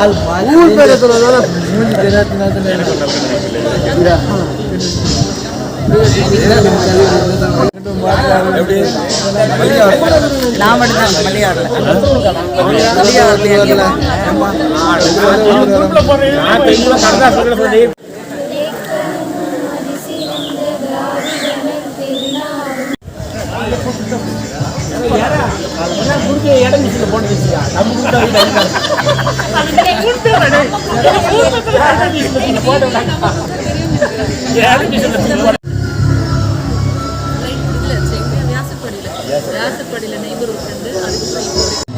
ஊர் பேரை சொல்றதால மூஞ்சி தெரியாதுனால நான் மட்டும்தான் மல்லிகாரில் மல்லிகாரில் இடம் மிஷினில் வியாசப்படியில். நெய்பர் வந்து அதுக்கப்புறம்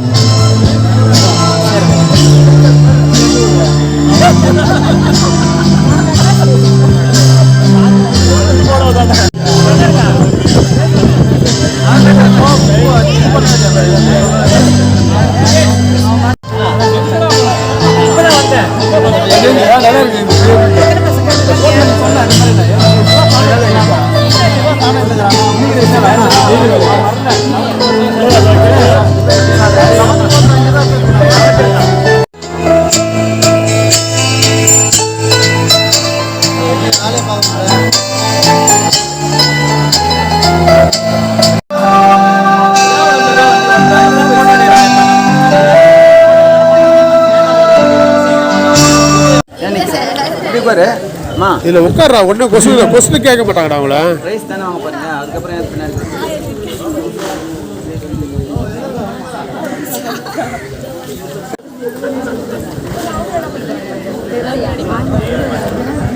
பாரு அம்மா இதில் உட்கார்றா ஒன்றும் கொஸ்டின் கொஸ்டின் கேட்க மாட்டாங்கடா அவங்கள. தானே வாங்க அதுக்கப்புறம் பின்னாடி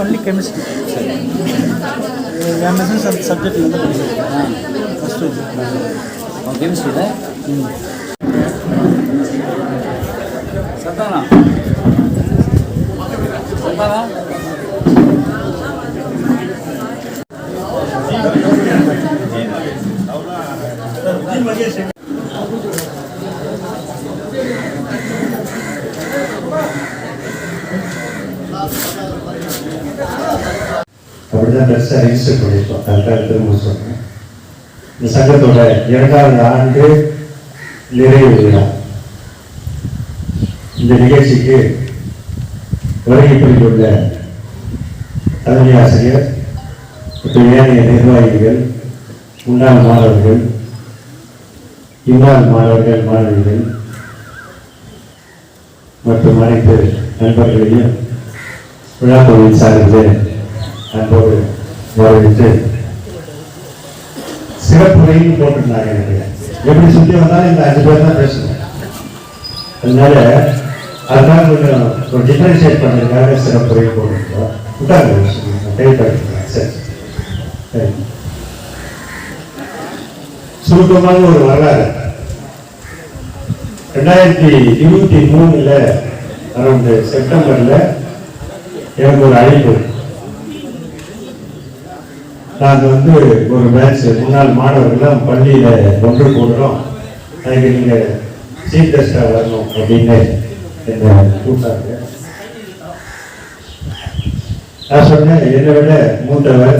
only chemistry M S subject chemistry chemistry அப்படிதான் பெருசாக ரெஜிஸ்டர் பண்ணியிருக்கோம். கரெக்டாக திரும்ப சொல்றேன் இந்த சங்கத்தோட இரண்டாவது ஆண்டு நிறைவு விழா. இந்த நிகழ்ச்சிக்கு வருகை புரிந்துள்ள தலைமை ஆசிரியர் மற்றும் ஏனைய நிர்வாகிகள் முன்னாள் மாணவர்கள் இன்னால் மாணவர்கள் மாணவிகள் மற்றும் அனைத்து நண்பர்களையும் விழாக்குழுவின் சார்பில் அன்போடு வரவேற்று சிறப்புரையும் போட்டிருந்தாங்க எனக்கு. எப்படி சுற்றி வந்தாலும் இந்த அஞ்சு பேர் தான் பேசுவேன் அதனால அதான் கொஞ்சம் ஒரு டிஃபரன்ஷியேட் பண்ணுறதுக்காக சிறப்பு போட்டிருக்கோம் உட்காருங்க டைப் பண்ணிக்கலாம் சரி. சரி. ஒரு வரலாறு. ரெண்டாயிரத்தி இருபத்தி மூணுல அரௌண்ட் செப்டம்பர்ல எனக்கு ஒரு அழைப்பு. நாங்கள் வந்து ஒரு பேட்ச் முன்னாள் மாணவர்கள்லாம் பள்ளியில் ஒன்று கூடுறோம் அதுக்கு நீங்கள் சீஃப் கெஸ்டாக வரணும் அப்படின்னு என்னை கூப்பிட்டாங்க. நான் சொன்னேன் என்னை விட மூத்தவர்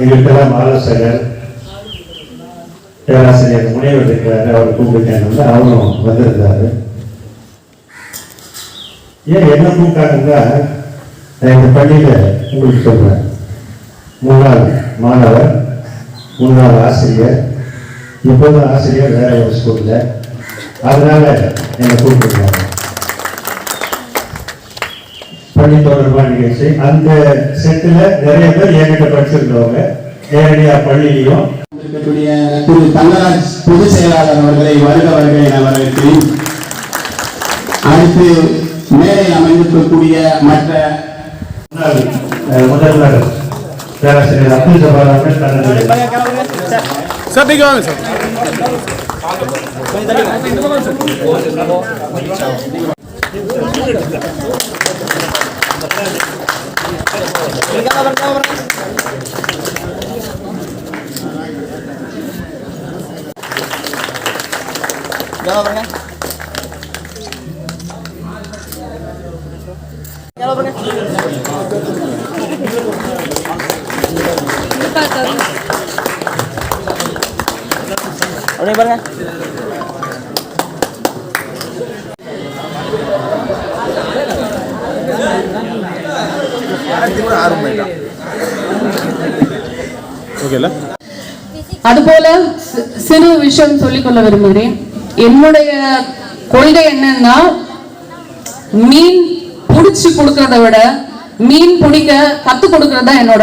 எங்களுக்கெல்லாம் ஆலோசகர் பேராசிரியர் முனைவர் இருக்கிறாரு அவர் கூப்பிட்டேன் அவரும் வந்திருந்தாரு. ஏன் என்ன கூப்பிட்டாங்கன்னா நான் இந்த பள்ளியில் உங்களுக்கு சொல்கிறேன் முன்னாள் மாணவர் முன்னாள் ஆசிரியர். இப்போதும் ஆசிரியர் வேற ஒரு ஸ்கூல்ல அதனால என்னை கூப்பிட்டுருக்காங்க. பள்ளி தொடர்பான நிகழ்ச்சி. அந்த செட்டில் நிறைய பேர் என்கிட்ட படிச்சிருந்தவங்க. நேரடியாக பள்ளியிலையும். இருக்கக்கூடிய திரு தங்கராஜ் பொதுச் செயலாளர் அவர்களை வருக வருக என வரவேற்கிறேன். அடுத்து மேலே அமைந்திருக்கக்கூடிய மற்ற முன்னாள் அஹ், முதல்வர் பேராசிரியர் அப்துல் ஜபார் அவர்கள் தனது சார் நீங்கள் வாங்க சார் அப்படியே பாருங்க. அதுபோல சிறு விஷயம் சொல்லிக்கொள்ள விரும்புகிறேன். என்னுடைய கொள்கை என்னன்னா மீன் புடிச்சு கொடுக்கறத விட மீன் பிடிக்க கத்து கொடுக்கறது தான் என்னோட